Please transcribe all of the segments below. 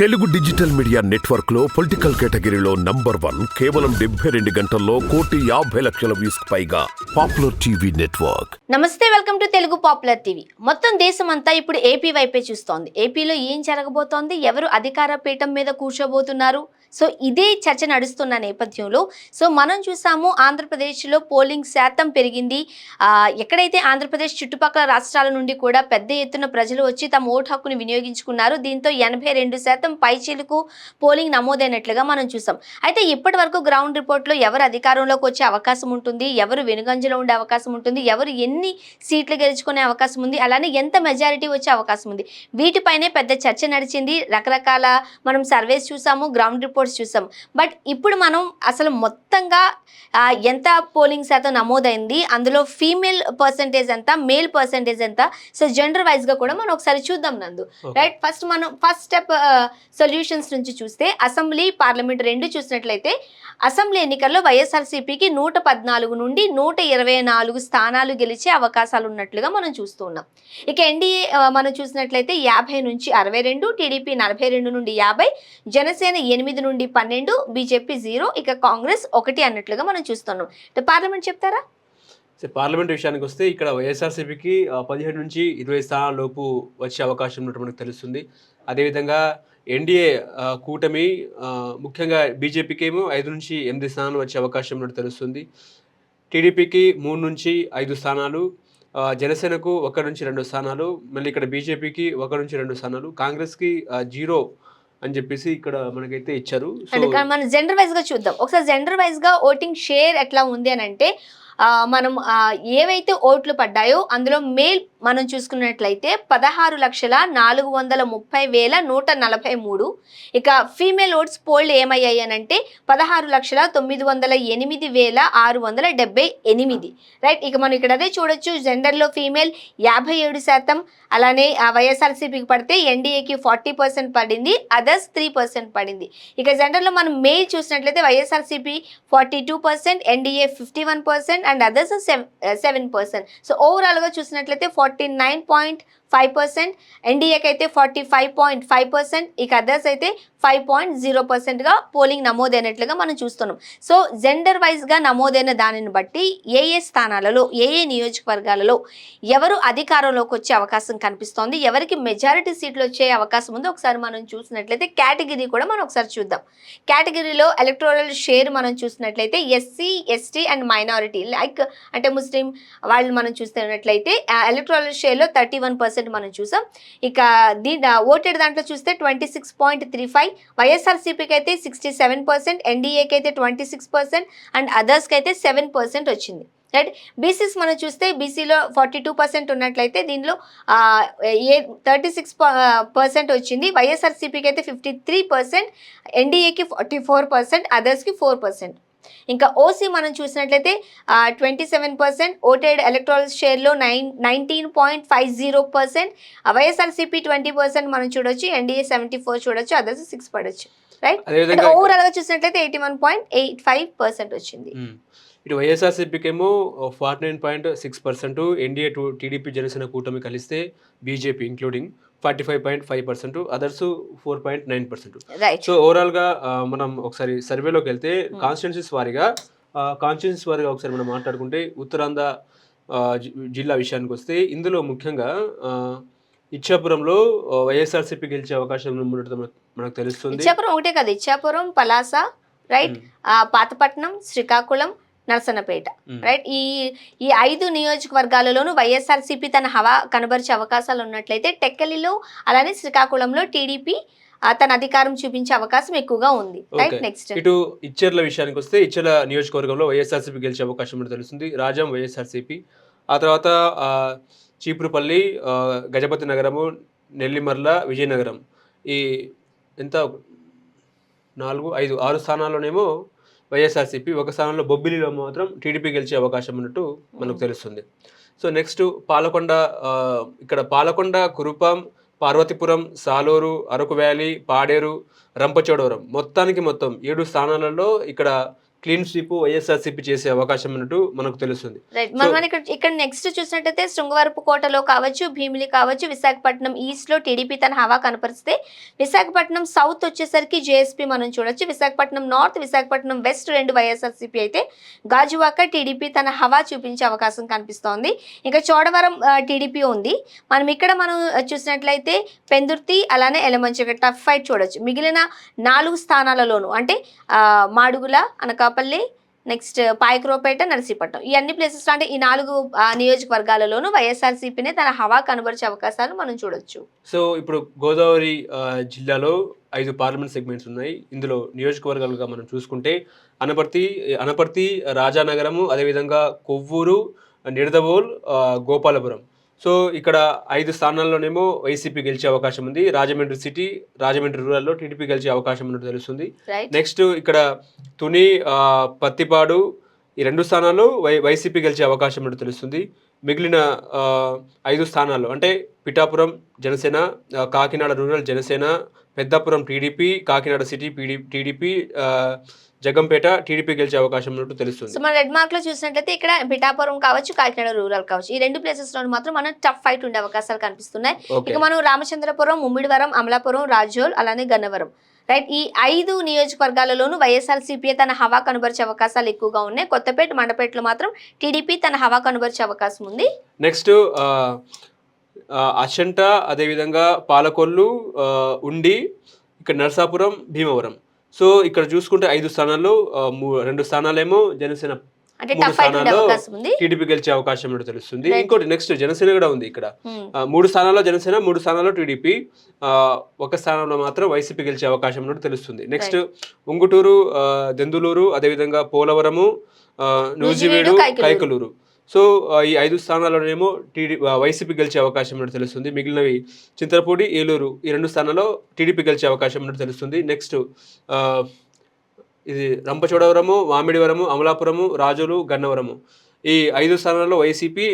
Telugu digital media నెట్వర్క్లో political కేటగిరీలో number one కేవలం డెబ్బై రెండు గంటల్లో కోటి యాభై లక్షల వ్యూస్ పైగా పాపులర్ టీవీ నెట్వర్క్. నమస్తే welcome to Telugu popular TV. మొత్తం దేశం అంతా ఇప్పుడు ఏపీ వైపే చూస్తోంది. ఏపీలో ఏం జరగబోతోంది? ఎవరు అధికార పీఠం మీద కూర్చోబోతున్నారు? సో ఇదే చర్చ నడుస్తున్న నేపథ్యంలో సో మనం చూసాము ఆంధ్రప్రదేశ్లో పోలింగ్ శాతం పెరిగింది. ఎక్కడైతే ఆంధ్రప్రదేశ్ చుట్టుపక్కల రాష్ట్రాల నుండి కూడా పెద్ద ఎత్తున ప్రజలు వచ్చి తమ ఓటు హక్కును వినియోగించుకున్నారు. దీంతో ఎనభై రెండు శాతం పైచీలకు పోలింగ్ నమోదైనట్లుగా మనం చూసాం. అయితే ఇప్పటి వరకు గ్రౌండ్ రిపోర్ట్లో ఎవరు అధికారంలోకి వచ్చే అవకాశం ఉంటుంది? ఎవరు వెనుగంజలో ఉండే అవకాశం ఉంటుంది? ఎవరు ఎన్ని సీట్లు గెలుచుకునే అవకాశం ఉంది? అలానే ఎంత మెజారిటీ వచ్చే అవకాశం ఉంది? వీటిపైనే పెద్ద చర్చ నడిచింది. రకరకాల మనం సర్వేస్ చూసాము గ్రౌండ్ రిపోర్ట్ రిపోర్ట్స్ చూసాం. బట్ ఇప్పుడు మనం అసలు మొత్తంగా ఎంత పోలింగ్ శాతం నమోదైంది అందులో ఫీమేల్ పర్సంటేజ్ ఎంత మేల్ పర్సంటేజ్ ఎంత సో జెండర్ వైజ్గా కూడా మనం ఒకసారి చూద్దాం నందు. రైట్ ఫస్ట్ మనం ఫస్ట్ స్టెప్ సొల్యూషన్స్ నుంచి చూస్తే అసెంబ్లీ పార్లమెంట్ రెండు చూసినట్లయితే అసెంబ్లీ ఎన్నికల్లో వైఎస్ఆర్సీపీకి నూట పద్నాలుగు నుండి నూట ఇరవై నాలుగు స్థానాలు గెలిచే అవకాశాలు ఉన్నట్లుగా మనం చూస్తూ ఉన్నాం. ఇక ఎన్డీఏ మనం చూసినట్లయితే యాభై నుంచి అరవై రెండు టీడీపీ నలభై రెండు నుండి యాభై జనసేన ఎనిమిది నుండి పన్నెండు బీజేపీ జీరో ఇక కాంగ్రెస్ ఒకటి అన్నట్లుగా మనం చూస్తున్నాం. పార్లమెంట్ చెప్తారా? పార్లమెంట్ విషయానికి వస్తే ఇక్కడ వైఎస్ఆర్సీపీకి పదిహేడు నుంచి ఇరవై స్థానాల లోపు వచ్చే అవకాశం ఉన్నట్టు మనకు తెలుస్తుంది. అదేవిధంగా ఎన్డీఏ కూటమి ముఖ్యంగా బీజేపీకి ఏమో ఐదు నుంచి ఎనిమిది స్థానాలు వచ్చే అవకాశం ఉన్నట్టు తెలుస్తుంది. టీడీపీకి మూడు నుంచి ఐదు స్థానాలు జనసేనకు ఒక నుంచి రెండు స్థానాలు మళ్ళీ ఇక్కడ బీజేపీకి ఒక నుంచి రెండు స్థానాలు కాంగ్రెస్కి జీరో అని చెప్పేసి ఇక్కడ మనకైతే ఇచ్చారు. మనం జెండర్ వైజ్గా చూద్దాం. ఒకసారి జెండర్ వైజ్గా ఓటింగ్ షేర్ ఎట్లా ఉంది అని అంటే మనం ఏవైతే ఓట్లు పడ్డాయో అందులో మేల్ మనం చూసుకున్నట్లయితే పదహారు లక్షల నాలుగు వందల ముప్పై వేల నూట నలభై మూడు. ఇక ఫీమేల్ ఓట్స్ పోల్డ్ ఏమయ్యాయనంటే పదహారు లక్షల తొమ్మిది వందల ఎనిమిది వేల ఆరు వందల డెబ్బై ఎనిమిది. రైట్ ఇక మనం ఇక్కడ అదే చూడొచ్చు. జెండర్లో ఫీమేల్ యాభై ఏడు శాతం అలానే ఆ వైఎస్ఆర్సీపీకి పడితే ఎన్డీఏకి ఫార్టీ పర్సెంట్ పడింది అదర్స్ త్రీ పర్సెంట్ పడింది. ఇక జెండర్లో మనం మెయిల్ చూసినట్లయితే YSRCP forty two percent NDA fifty one percent and others seven percent. So ఓవరాల్గా చూసినట్లయితే forty nine point five percent ఎన్డీఏకి అయితే forty five point five percent ఇక అదర్స్ అయితే ఫైవ్ పాయింట్ జీరో పర్సెంట్గా పోలింగ్ నమోదైనట్లుగా మనం చూస్తున్నాం. సో జెండర్ వైజ్గా నమోదైన దానిని బట్టి ఏ ఏ స్థానాలలో ఏ ఏ నియోజకవర్గాలలో ఎవరు అధికారంలోకి వచ్చే అవకాశం కనిపిస్తోంది ఎవరికి మెజారిటీ సీట్లు వచ్చే అవకాశం ఉందో ఒకసారి మనం చూసినట్లయితే కేటగిరీ కూడా మనం ఒకసారి చూద్దాం. కేటగిరీలో ఎలక్ట్రోరల్ షేర్ మనం చూసినట్లయితే SC ST and minority like అంటే ముస్లిం వాళ్ళు మనం చూస్తున్నట్లయితే ఎలక్ట్రోరల్ షేర్లో థర్టీ వన్ పర్సెంట్ మనం చూసాం. ఇక దీని ఓటెడ్ దాంట్లో చూస్తే twenty six point three five వైఎస్ఆర్సీపీకి అయితే సిక్స్టీ సెవెన్ పర్సెంట్ ఎన్డీఏకి అయితే ట్వంటీ సిక్స్ పర్సెంట్ అండ్ అదర్స్కి అయితే సెవెన్ పర్సెంట్ వచ్చింది. రైట్? బీసీస్ మనం చూస్తే బీసీలో ఫార్టీ టూ పర్సెంట్ ఉన్నట్లయితే దీనిలో ఏ థర్టీ సిక్స్ పర్సెంట్ వచ్చింది. వైఎస్ఆర్సీపీకి అయితే ఫిఫ్టీ త్రీ పర్సెంట్ ఎన్డీఏకి ఫార్టీ ఫోర్ పర్సెంట్ అదర్స్కి ఫోర్ పర్సెంట్. ఇంకా ఓసీ మనం చూసినట్లయితే twenty seven percent voted electoral షేర్లో nine nineteen point five zero percent YSRCP twenty percent మనం చూడొచ్చు ఎన్డీఏ సెవెంటీ ఫోర్ చూడొచ్చు అదర్స్ సిక్స్ పడొచ్చు రైట్ అదేవిధంగా ఓవరాల్గా చూసినట్లయితే eighty one point eight five percent వచ్చింది. ఇటు వైఎస్ఆర్సీపీకి ఏమో forty nine point six percent NDA to TDP Janasena కూటమి కలిస్తే BJP including forty five point five percent others four point nine percent. So ఓవరాల్గా మనం ఒకసారి సర్వేలోకి వెళ్తే కాన్స్టిట్యున్సీస్ వారీగా కాన్స్టిట్యున్సీస్ వారీగా ఒకసారి మనం మాట్లాడుకుంటే ఉత్తరాంధ్ర జిల్లా విషయానికి వస్తే ఇందులో ముఖ్యంగా ఇచ్చాపురంలో వైఎస్ఆర్సీపీ గెలిచే అవకాశం ఉన్నట్టు మనకు- తెలుస్తుంది. ఇచ్చాపురం ఒకటే కదా ఇచ్చాపురం పలాస రైట్. ఆ, పాతపట్నం శ్రీకాకుళం నరసన్నపేట. రైట్ ఈ ఈ ఐదు నియోజకవర్గాలలోనూ వైఎస్ఆర్సీపీ తన హవా కనబరిచే అవకాశాలు ఉన్నట్లయితే టెక్కలిలో అలానే శ్రీకాకుళంలో టీడీపీ తన అధికారం చూపించే అవకాశం ఎక్కువగా ఉంది. రైట్. నెక్స్ట్ ఇటు ఇచ్చెర్ల విషయానికి వస్తే ఇచ్చెర్ల నియోజకవర్గంలో వైఎస్ఆర్సీపీ గెలిచే అవకాశం ఉన్నట్టు తెలుస్తుంది. రాజం వైఎస్ఆర్సీపీ. ఆ తర్వాత చీపురుపల్లి గజపతి నగరము నెల్లిమర్ల విజయనగరం. ఈ ఎంత? నాలుగు ఐదు ఆరు స్థానాల్లోనేమో వైఎస్ఆర్సీపీ ఒక స్థానంలో బొబ్బిలిలో మాత్రం టీడీపీ గెలిచే అవకాశం ఉన్నట్టు మనకు తెలుస్తుంది. సో నెక్స్ట్ పాలకొండ ఇక్కడ పాలకొండ కురుపాం పార్వతీపురం సాలూరు అరకు వ్యాలీ పాడేరు రంపచోడవరం మొత్తానికి మొత్తం ఏడు స్థానాలలో ఇక్కడ క్లీన్ స్వీప్ వైఎస్ఆర్సీపీ చేసే అవకాశం ఉన్నట్టు మనకు తెలుస్తుంది. మనం ఇక్కడ ఇక్కడ నెక్స్ట్ చూసినట్టయితే శృంగవరపు కోటలో కావచ్చు భీమిలి కావచ్చు విశాఖపట్నం ఈస్ట్లో టీడీపీ తన హవా కనపరిస్తే విశాఖపట్నం సౌత్ వచ్చేసరికి జేఎస్పీ మనం చూడొచ్చు. విశాఖపట్నం నార్త్ విశాఖపట్నం వెస్ట్ రెండు వైఎస్ఆర్సీపీ అయితే గాజువాక టీడీపీ తన హవా చూపించే అవకాశం కనిపిస్తోంది. ఇంకా చోడవరం టీడీపీ ఉంది. మనం ఇక్కడ మనం చూసినట్లయితే పెందుర్తి అలానే ఎలమంచి టఫ్ ఫైట్ చూడొచ్చు. మిగిలిన నాలుగు స్థానాలలోనూ అంటే మాడుగుల అనకాపల్లి నెక్స్ట్ పాయక్రోపేట నర్సీపట్నం. ఈ అన్ని ప్లేసెస్ అంటే ఈ నాలుగు ఆ, నియోజకవర్గాలలోనూ వైఎస్ఆర్సీపీనే తన హవా కనబరిచే అవకాశాలు మనం చూడొచ్చు. సో ఇప్పుడు గోదావరి జిల్లాలో ఐదు పార్లమెంట్ సెగ్మెంట్స్ ఉన్నాయి. ఇందులో నియోజకవర్గాలుగా మనం చూసుకుంటే అనపర్తి అనపర్తి రాజానగరము అదేవిధంగా కొవ్వూరు నిడదవోల్ గోపాలపురం. సో ఇక్కడ ఐదు స్థానాల్లోనేమో వైసీపీ గెలిచే అవకాశం ఉంది. రాజమండ్రి సిటీ రాజమండ్రి రూరల్లో టీడీపీ గెలిచే అవకాశం ఉన్నట్టు తెలుస్తుంది. నెక్స్ట్ ఇక్కడ తుని పత్తిపాడు ఈ రెండు స్థానాలు వై వైసీపీ గెలిచే అవకాశం ఉన్నట్టు తెలుస్తుంది. మిగిలిన ఐదు స్థానాలు అంటే Pithapuram Janasena Kakinada rural Janasena Peddapuram TDP Kakinada city PD TDP Jaggampeta TDP గెలిచే అవకాశం ఉన్నట్టు తెలుస్తుంది. సో మన రెడ్ మార్క్లో చూసినట్లయితే ఇక్కడ పిఠాపురం కావచ్చు కాకినాడ రూరల్ కావచ్చు ఈ రెండు ప్లేసెస్లో మాత్రం మనం టఫ్ ఫైట్ ఉండే అవకాశాలు కనిపిస్తున్నాయి. ఇక మనం రామచంద్రపురం ముమ్మిడివరం అమలాపురం రాజోల్ అలానే గన్నవరం. రైట్ ఈ ఐదు నియోజకవర్గాలలోనూ వైఎస్ఆర్ సిపిఐ తన హవా కనబరిచే అవకాశాలు ఎక్కువగా ఉన్నాయి. కొత్తపేట మండపేటలో మాత్రం టీడీపీ తన హవా కనబరిచే అవకాశం ఉంది. నెక్స్ట్ అశంట అదేవిధంగా పాలకొల్లు ఉండి ఇక్కడ నరసాపురం భీమవరం. సో ఇక్కడ చూసుకుంటే ఐదు స్థానాల్లో రెండు స్థానాలేమో జనసేన మూడు స్థానాల్లో టీడీపీ గెలిచే అవకాశం ఉన్నట్టు తెలుస్తుంది. ఇంకోటి నెక్స్ట్ జనసేన కూడా ఉంది ఇక్కడ Hmm. మూడు స్థానాల్లో జనసేన మూడు స్థానాల్లో టీడీపీ ఒక స్థానంలో మాత్రం వైసీపీ గెలిచే అవకాశం ఉన్నట్టు తెలుస్తుంది నెక్స్ట్ ఉంగుటూరు దెందులూరు అదేవిధంగా పోలవరము నూజివీడు కైకలూరు. సో ఈ ఐదు స్థానాల్లోనేమో టీడీ వైసీపీ గెలిచే అవకాశం ఉన్నట్టు తెలుస్తుంది. మిగిలినవి చింతలపూడి ఏలూరు ఈ రెండు స్థానాల్లో టీడీపీ గెలిచే అవకాశం ఉన్నట్టు తెలుస్తుంది. నెక్స్ట్ ఇది రంపచోడవరము మామిడివరము అమలాపురము రాజులు గన్నవరము. ఈ ఐదు స్థానాల్లో వైసీపీ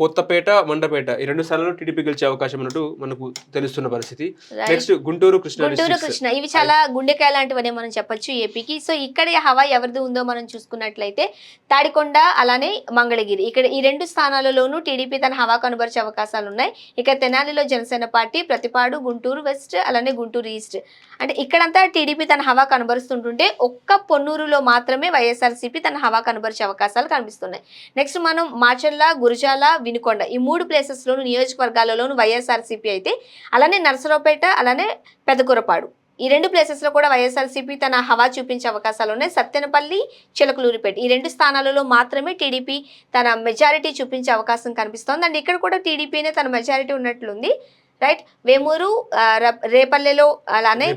కొత్తపేట మండపేట ఈ రెండు స్థానాల్లో టీడీపీ గెలిచే అవకాశం ఉన్నట్టు మనకు తెలుస్తున్న పరిస్థితి. నెక్స్ట్ గుంటూరు కృష్ణా గుంటూరు. కృష్ణ. ఇవి చాలా గుండెకాయ లాంటివనే మనం చెప్పొచ్చు ఏపీకి. సో ఇక్కడ హవా ఎవరిది ఉందో మనం చూసుకున్నట్లయితే తాడికొండ అలానే మంగళగిరి. ఇక్కడ ఈ రెండు స్థానాలలోనూ టీడీపీ తన హవా కనబరిచే అవకాశాలు ఉన్నాయి. ఇక తెనాలిలో జనసేన పార్టీ ప్రతిపాడు గుంటూరు వెస్ట్ అలానే గుంటూరు ఈస్ట్. అంటే ఇక్కడంతా టీడీపీ తన హవా కనబరుస్తుంటుంటే ఒక్క పొన్నూరులో మాత్రమే వైఎస్ఆర్సీపీ తన హవా కనబరిచే అవకాశాలు కనిపిస్తున్నాయి. నెక్స్ట్ మనం మాచర్ల గురజాల వినుకొండ ఈ మూడు ప్లేసెస్లోను నియోజకవర్గాలలోను వైఎస్ఆర్సీపీ అయితే అలానే నరసరావుపేట అలానే పెదకూరపాడు. ఈ రెండు ప్లేసెస్లో కూడా వైఎస్ఆర్సీపీ తన హవా చూపించే అవకాశాలు ఉన్నాయి. సత్తెనపల్లి చిలకలూరిపేట ఈ రెండు స్థానాలలో మాత్రమే టీడీపీ తన మెజారిటీ చూపించే అవకాశం కనిపిస్తోంది. అండ్ ఇక్కడ కూడా టీడీపీనే తన మెజారిటీ ఉన్నట్లుంది. రైట్? వేమూరు రేపల్లెలో అలానే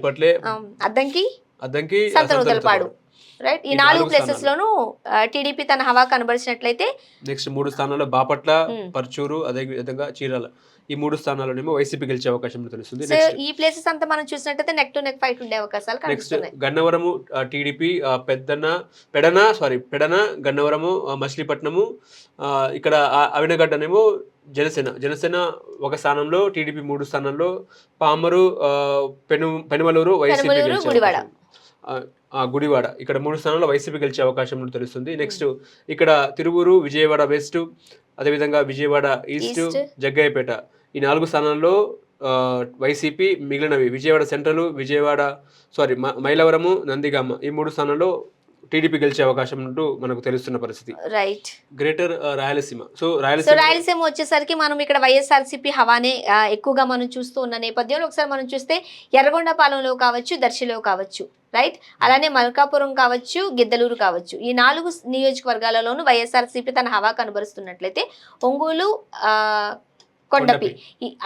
అద్దంకి అద్దంకి సంతనూతలపాడు రైట్ ఈ నాలుగు ప్లేసెస్ లోను టీడీపీ తన హవా కనబరిచినట్లయితే నెక్స్ట్ మూడు స్థానాల్లో బాపట్ల Hmm. పర్చూరు అదే విధంగా చీరాల. ఈ మూడు స్థానాల్లోనేమో వైసీపీ గెలిచే అవకాశం తెలుస్తుంది. సో ఈ ప్లేసెస్ అంతా మనం చూసినట్టయితే నెక్ టు నెక్ ఫైట్ ఉండే అవకాశాలు నెక్స్ట్ కనిపిస్తున్నాయి. గన్నవరము టీడీపీ పెద్దన్న పెడన సారీ పెడన గన్నవరము ఆ, మచిలీపట్నము ఆ, ఇక్కడ ఆ- అవినగడ్డనేమో జనసేన. జనసేన ఒక స్థానంలో టీడీపీ మూడు స్థానాల్లో పామరు ఆ, పెను పెనుమలూరు వైసీపీ పెనుమలూరు, గెలిచే గుడివాడ. అవకాశం. గుడివాడ. ఇక్కడ మూడు స్థానాల్లో వైసీపీ గెలిచే అవకాశం ఉన్నట్టు తెలుస్తుంది. నెక్స్ట్ ఇక్కడ తిరువూరు విజయవాడ వెస్ట్ అదేవిధంగా విజయవాడ ఈస్ట్. జగ్గయ్యపేట. ఈ నాలుగు స్థానాల్లో వైసీపీ మిగిలినవి. విజయవాడ సెంట్రల్ విజయవాడ సారీ మ- మైలవరము నందిగామ. ఈ మూడు స్థానాల్లో టీడీపీ గెలిచే అవకాశం మనకు తెలుస్తున్న పరిస్థితి. రైట్ గ్రేటర్ ఆ, రాయలసీమ. సో రాయలసీమ రాయలసీమ వచ్చేసరికి మనం ఇక్కడ వైఎస్ఆర్సీపీ హవానే ఎక్కువగా మనం చూస్తూ ఉన్న నేపథ్యంలో ఒకసారి మనం చూస్తే ఎర్రగొండపాలెంలో కావచ్చు దర్శిలో కావచ్చు రైట్ అలానే మల్కాపురం కావచ్చు గిద్దలూరు కావచ్చు. ఈ నాలుగు నియోజకవర్గాలలోనూ వైఎస్ఆర్సీపీ తన హవా కనబరుస్తున్నట్లయితే ఒంగోలు ఆ, కొండపి.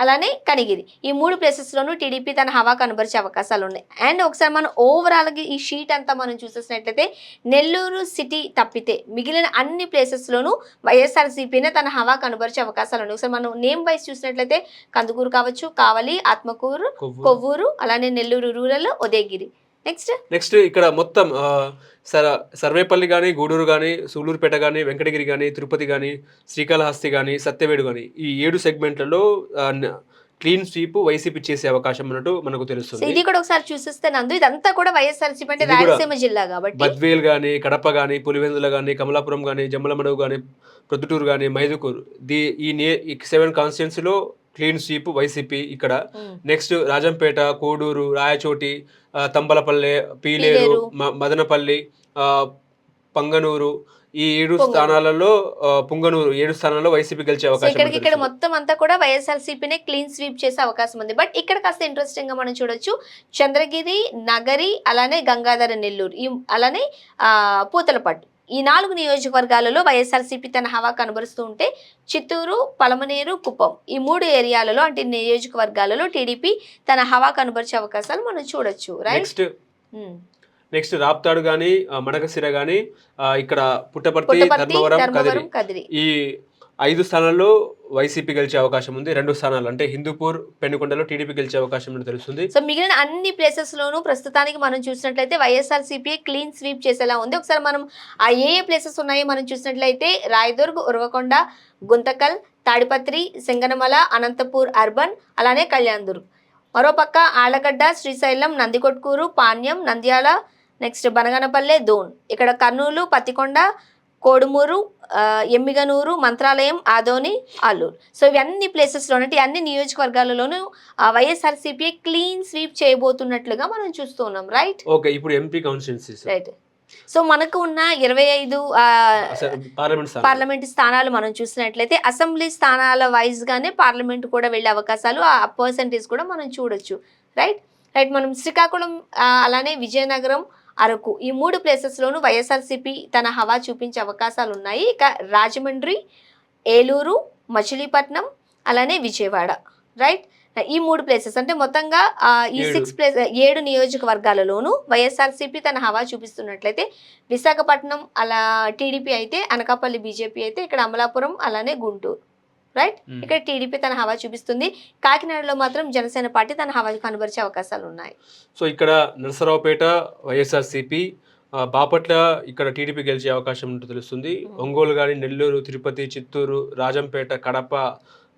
అలానే కనిగిరి ఈ మూడు ప్లేసెస్ లోనూ టీడీపీ తన హవా కనబరిచే అవకాశాలు ఉన్నాయి. అండ్ ఒకసారి మనం ఓవరాల్గా ఈ షీట్ అంతా మనం చూసేసినట్లయితే నెల్లూరు సిటీ తప్పితే మిగిలిన అన్ని ప్లేసెస్ లోనూ వైఎస్ఆర్సీపీనే తన హవా కనబరిచే అవకాశాలు ఉన్నాయి. ఒకసారి మనం నేమ్ వైజ్ చూసినట్లయితే కందుకూరు కావచ్చు కావలి ఆత్మకూరు కొవ్వూరు. కొవ్వూరు అలానే Nellore rural Udayagiri. Next next ఇక్కడ మొత్తం సర సర్వేపల్లి కానీ గూడూరు కానీ సూలూరుపేట కానీ వెంకటగిరి కానీ తిరుపతి కానీ శ్రీకాళహస్తి కానీ సత్యవేడు కానీ ఈ ఏడు సెగ్మెంట్లలో క్లీన్ స్వీప్ వైసీపీ చేసే అవకాశం ఉన్నట్టు మనకు తెలుస్తుంది. ఇది కూడా ఒకసారి చూసిస్తే నందు ఇదంతా కూడా వైఎస్ఆర్సీపీ అంటే రాయలసీమ జిల్లా కాబట్టి బద్వేల్ కానీ కడప కానీ పులివెందుల కానీ కమలాపురం కానీ జమ్మలమడుగు కానీ ప్రొద్దుటూరు కానీ మైదుకూరు ది ఈ నే ఈ సెవెన్ కాన్స్టిట్యున్సీలో క్లీన్ స్వీప్ వైసీపీ ఇక్కడ. నెక్స్ట్ రాజంపేట కోడూరు రాయచోటి తంబలపల్లె పీలేరు మదనపల్లి పంగనూరు ఈ ఏడు. స్థానాలలో పుంగనూరు ఏడు స్థానాల్లో వైసీపీ గెలిచే అవకాశం ఇక్కడ. మొత్తం అంతా కూడా వైఎస్ఆర్సీపీనే క్లీన్ స్వీప్ చేసే అవకాశం ఉంది బట్ ఇక్కడ కాస్త ఇంట్రెస్టింగ్గా మనం చూడొచ్చు చంద్రగిరి నగరి అలానే గంగాధర నెల్లూరు అలానే ఆ, పూతలపట్టు ఈ నాలుగు నియోజకవర్గాలలో వైఎస్ఆర్సీపీ తన హవా కనబరుస్తూ ఉంటే చిత్తూరు పలమనేరు కుప్పం ఈ మూడు ఏరియాలలో అంటే నియోజకవర్గాలలో టీడీపీ తన హవా కనబరిచే అవకాశాలు మనం చూడొచ్చు రైట్ నెక్స్ట్ నెక్స్ట్ రాప్తాడు కానీ మడకసిర కానీ ఇక్కడ పుట్టపర్తి ధర్మవరం కదిరి. ఈ ఐదు స్థానాల్లో వైసీపీ గెలిచే అవకాశం ఉంది. రెండు స్థానాలు అంటే హిందూపూర్ పెనుకొండలో టీడీపీ గెలిచే అవకాశం ఉందని తెలుస్తుంది. సో మిగిలిన అన్ని ప్లేసెస్ లోను ప్రస్తుతానికి మనం చూసినట్లయితే వైఎస్ఆర్ సిపిఐ క్లీన్ స్వీప్ చేసేలా ఉంది. ఒకసారి మనం ఆ ఏ ఏ ప్లేసెస్ ఉన్నాయో మనం చూసినట్లయితే రాయదుర్గ్ ఉరవకొండ గుంతకల్ తాడిపత్రి సింగనమల అనంతపూర్ అర్బన్ అలానే కళ్యాణ్దుర్గ్. మరోపక్క ఆలగడ్డ శ్రీశైలం నందికొట్కూరు పాణ్యం నంద్యాల నెక్స్ట్ బనగనపల్లె దోన్. ఇక్కడ కర్నూలు పత్తికొండ కోడుమూరు ఎమ్మిగనూరు మంత్రాలయం ఆదోని ఆలూరు సో ఇవన్నీ ఈ అన్ని నియోజకవర్గాలలోనూ వైఎస్ఆర్సీపీ క్లీన్ స్వీప్ చేయబోతున్నట్లుగా మనం చూస్తూ ఉన్నాం రైట్ ఓకే ఇప్పుడు ఎంపీ కాన్స్టిట్యున్సీస్ రైట్ సో మనకు ఉన్న ఇరవై ఐదు పార్లమెంట్ స్థానం పార్లమెంట్ స్థానాలు. మనం చూసినట్లయితే అసెంబ్లీ స్థానాల వైజ్ గానే పార్లమెంట్ కూడా వెళ్ళే అవకాశాలు ఆ పర్సంటేజ్ కూడా మనం చూడొచ్చు రైట్ రైట్ మనం శ్రీకాకుళం అలానే విజయనగరం అరకు. ఈ మూడు ప్లేసెస్లోనూ వైఎస్ఆర్సీపీ తన హవా చూపించే అవకాశాలు ఉన్నాయి ఇక రాజమండ్రి ఏలూరు మచిలీపట్నం అలానే విజయవాడ. రైట్? ఈ మూడు ప్లేసెస్ అంటే మొత్తంగా ఈ. సిక్స్ ప్లేస్ ఏడు నియోజకవర్గాలలోనూ వైఎస్ఆర్సీపీ తన హవా చూపిస్తున్నట్లయితే విశాఖపట్నం అలా టీడీపీ అయితే అనకాపల్లి బీజేపీ అయితే ఇక్కడ అమలాపురం అలానే గుంటూరు. రైట్ మ్మ్. ఇక్కడ టీడీపీ తన హవా చూపిస్తుంది. కాకినాడలో మాత్రం జనసేన పార్టీ తన హవా కనబరిచే అవకాశాలు ఉన్నాయి. సో ఇక్కడ నరసరావుపేట వైఎస్ఆర్సీపీ బాపట్ల ఇక్కడ టీడీపీ గెలిచే అవకాశం ఉంటూ తెలుస్తుంది. ఒంగోలు కానీ నెల్లూరు తిరుపతి చిత్తూరు రాజంపేట కడప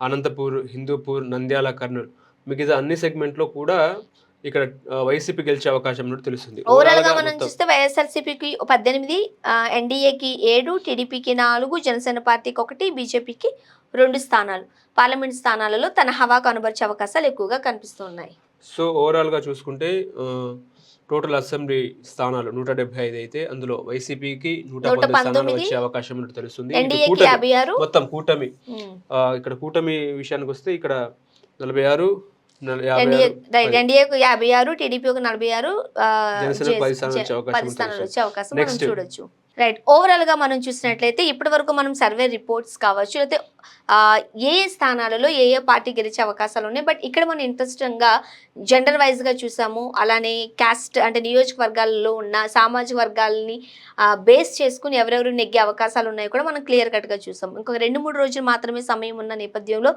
అనంతపూర్ హిందూపూర్ నంద్యాల కర్నూలు మిగతా అన్ని సెగ్మెంట్లో కూడా ఇక్కడ వైసీపీ గెలిచే అవకాశం ఉన్నట్టు తెలుస్తుంది. ఓవరాల్గా మనం చూస్తే వైఎస్ఆర్సీపీకి పద్దెనిమిది ఎన్డీఏకి ఏడు టీడీపీకి నాలుగు జనసేన పార్టీకి ఒకటి బీజేపీకి రెండు స్థానాలు. పార్లమెంట్ స్థానాలలో తన హవా కనబరిచే అవకాశాలు ఎక్కువగా కనిపిస్తున్నాయి. సో ఓవరాల్గా చూసుకుంటే టోటల్ అసెంబ్లీ స్థానాలు నూట డెబ్బై ఐదు అయితే అందులో వైసీపీకి నూట స్థానాలు వచ్చే అవకాశం ఉన్నట్టు తెలుస్తుంది. మొత్తం కూటమి ఇక్కడ కూటమి విషయానికి వస్తే ఇక్కడ నలభై ఆరు ఎన్డీఏకు యాభై ఆరు టీడీపీ ఒక నలభై ఆరు పది స్థానాలు వచ్చే అవకాశం మనం. చూడొచ్చు. రైట్ ఓవరాల్గా మనం చూసినట్లయితే ఇప్పటి వరకు మనం సర్వే రిపోర్ట్స్ కావచ్చు లేకపోతే ఏ ఏ స్థానాలలో ఏ ఏ పార్టీ గెలిచే అవకాశాలు ఉన్నాయి. బట్ ఇక్కడ మనం ఇంట్రెస్టింగ్గా జెండర్ వైజ్గా చూసాము. అలానే క్యాస్ట్ అంటే నియోజకవర్గాల్లో ఉన్న సామాజిక వర్గాలని బేస్ చేసుకుని ఎవరెవరు నెగ్గే అవకాశాలు ఉన్నాయో కూడా మనం క్లియర్ కట్గా చూసాం. ఇంకొక రెండు మూడు రోజులు మాత్రమే సమయం ఉన్న నేపథ్యంలో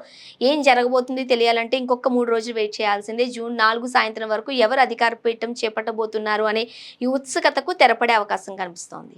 ఏం జరగబోతుంది తెలియాలంటే ఇంకొక మూడు రోజులు వెయిట్ చేయాల్సిందే. జూన్ నాలుగు సాయంత్రం వరకు ఎవరు అధికార పీఠం చేపట్టబోతున్నారు అనే ఈ ఉత్సుకతకు తెరపడే అవకాశం కనిపిస్తోంది.